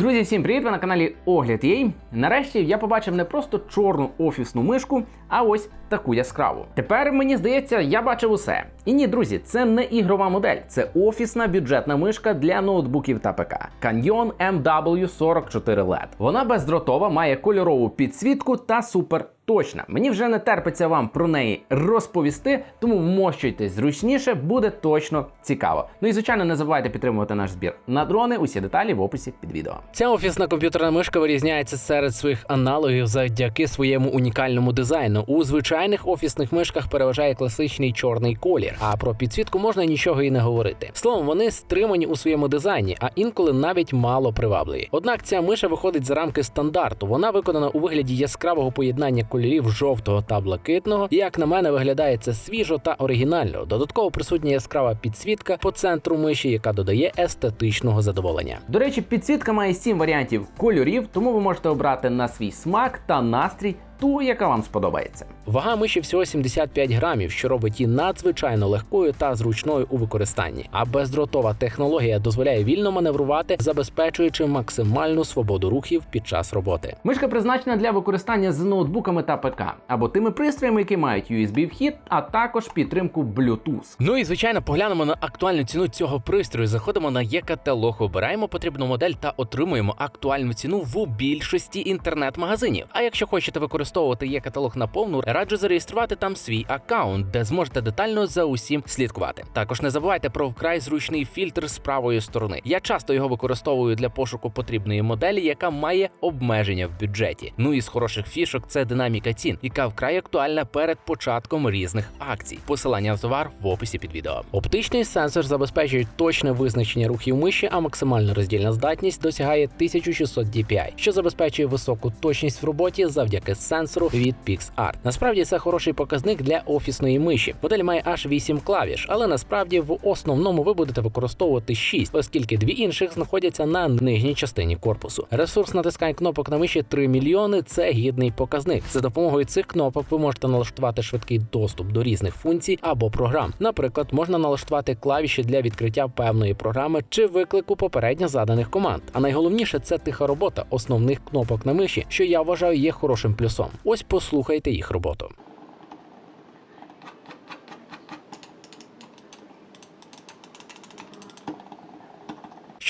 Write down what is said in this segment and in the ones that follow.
Друзі, всім привіт! Ви на каналі Огляд Єй. Нарешті я побачив не просто чорну офісну мишку, а ось таку яскраву. Тепер мені здається, я бачив усе. І ні, друзі, це не ігрова модель, це офісна бюджетна мишка для ноутбуків та ПК. Canyon MW44 LED. Вона бездротова, має кольорову підсвітку та супер. Точно, мені вже не терпиться вам про неї розповісти, тому вмощуйтесь зручніше, буде точно цікаво. Ну і звичайно, не забувайте підтримувати наш збір на дрони. Усі деталі в описі під відео. Ця офісна комп'ютерна мишка вирізняється серед своїх аналогів завдяки своєму унікальному дизайну. У звичайних офісних мишках переважає класичний чорний колір, а про підсвітку можна нічого і не говорити. Словом, вони стримані у своєму дизайні, а інколи навіть мало привабливі. Однак ця миша виходить за рамки стандарту. Вона виконана у вигляді яскравого поєднання кольорів жовтого та блакитного. Як на мене, виглядає це свіжо та оригінально. Додатково присутня яскрава підсвітка по центру миші, яка додає естетичного задоволення. До речі, підсвітка має 7 варіантів кольорів, тому ви можете обрати на свій смак та настрій ту, яка вам сподобається. Вага миші всього 75 грамів, що робить її надзвичайно легкою та зручною у використанні. А бездротова технологія дозволяє вільно маневрувати, забезпечуючи максимальну свободу рухів під час роботи. Мишка призначена для використання з ноутбуками та ПК або тими пристроями, які мають USB вхід, а також підтримку Bluetooth. Ну і звичайно, поглянемо на актуальну ціну цього пристрою. Заходимо на є-каталог, обираємо потрібну модель та отримуємо актуальну ціну в більшості інтернет-магазинів. А якщо хочете використовувати є-каталог на повну, раджу зареєструвати там свій аккаунт, де зможете детально за усім слідкувати. Також не забувайте про вкрай зручний фільтр з правої сторони. Я часто його використовую для пошуку потрібної моделі, яка має обмеження в бюджеті. Ну і з хороших фішок це динаміка цін, яка вкрай актуальна перед початком різних акцій. Посилання на товар в описі під відео. Оптичний сенсор забезпечує точне визначення рухів миші, а максимальна роздільна здатність досягає 1600 DPI, що забезпечує високу точність в роботі завдяки сенсору від PixArt. Насправді це хороший показник для офісної миші. Модель має аж 8 клавіш, але насправді в основному ви будете використовувати 6, оскільки дві інших знаходяться на нижній частині корпусу. Ресурс натискань кнопок на миші 3 мільйони це гідний показник. За допомогою цих кнопок ви можете налаштувати швидкий доступ до різних функцій або програм. Наприклад, можна налаштувати клавіші для відкриття певної програми чи виклику попередньо заданих команд. А найголовніше це тиха робота основних кнопок на миші, що я вважаю є хорошим плюсом. Ось послухайте їх роботу.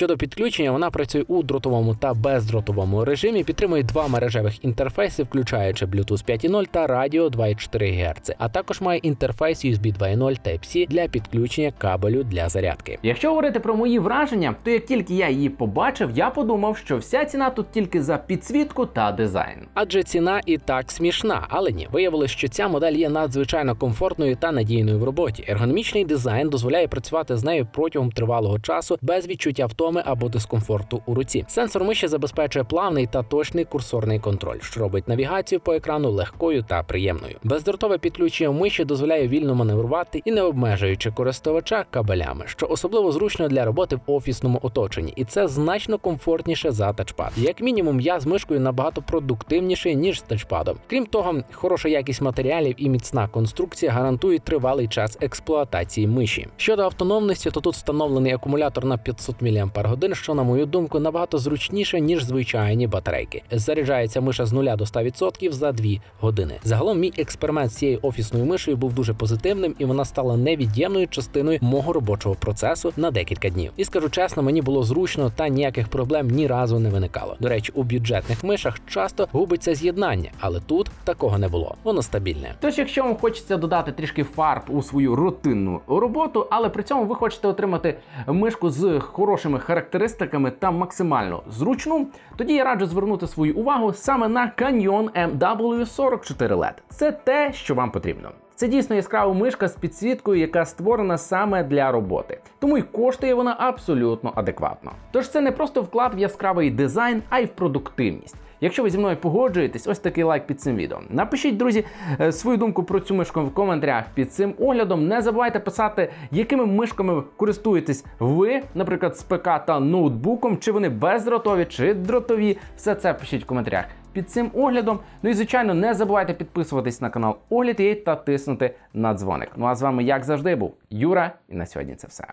Щодо підключення, вона працює у дротовому та бездротовому режимі, підтримує два мережевих інтерфейси, включаючи Bluetooth 5.0 та Радіо 2.4 Гц, а також має інтерфейс USB 2.0 Type-C для підключення кабелю для зарядки. Якщо говорити про мої враження, то як тільки я її побачив, я подумав, що вся ціна тут тільки за підсвітку та дизайн. Адже ціна і так смішна, але ні, виявилось, що ця модель є надзвичайно комфортною та надійною в роботі. Ергономічний дизайн дозволяє працювати з нею протягом тривалого часу без відчуття втоми або дискомфорту у руці. Сенсор миші забезпечує плавний та точний курсорний контроль, що робить навігацію по екрану легкою та приємною. Бездротове підключення миші дозволяє вільно маневрувати і не обмежуючи користувача кабелями, що особливо зручно для роботи в офісному оточенні, і це значно комфортніше за тачпад. Як мінімум, я з мишкою набагато продуктивніший ніж з тачпадом. Крім того, хороша якість матеріалів і міцна конструкція гарантують тривалий час експлуатації миші. Щодо автономності, то тут встановлений акумулятор на 500 мАч, що, на мою думку, набагато зручніше ніж звичайні батарейки. Заряджається миша з 0 до 100% за 2 години. Загалом, мій експеримент з цією офісною мишею був дуже позитивним, і вона стала невід'ємною частиною мого робочого процесу на декілька днів. І скажу чесно, мені було зручно та ніяких проблем ні разу не виникало. До речі, у бюджетних мишах часто губиться з'єднання, але тут такого не було. Воно стабільне. Тож, якщо вам хочеться додати трішки фарб у свою рутинну роботу, але при цьому ви хочете отримати мишку з хорошими характеристиками та максимально зручну, тоді я раджу звернути свою увагу саме на Canyon MW44 LED. Це те, що вам потрібно. Це дійсно яскрава мишка з підсвіткою, яка створена саме для роботи. Тому й коштує вона абсолютно адекватно. Тож це не просто вклад в яскравий дизайн, а й в продуктивність. Якщо ви зі мною погоджуєтесь, ось такий лайк під цим відео. Напишіть, друзі, е, свою думку про цю мишку в коментарях під цим оглядом. Не забувайте писати, якими мишками користуєтесь ви, наприклад, з ПК та ноутбуком, чи вони бездротові, чи дротові. Все це пишіть в коментарях під цим оглядом. Ну і звичайно, не забувайте підписуватись на канал Огляд та тиснути на дзвоник. Ну а з вами, як завжди, був Юра, і на сьогодні це все.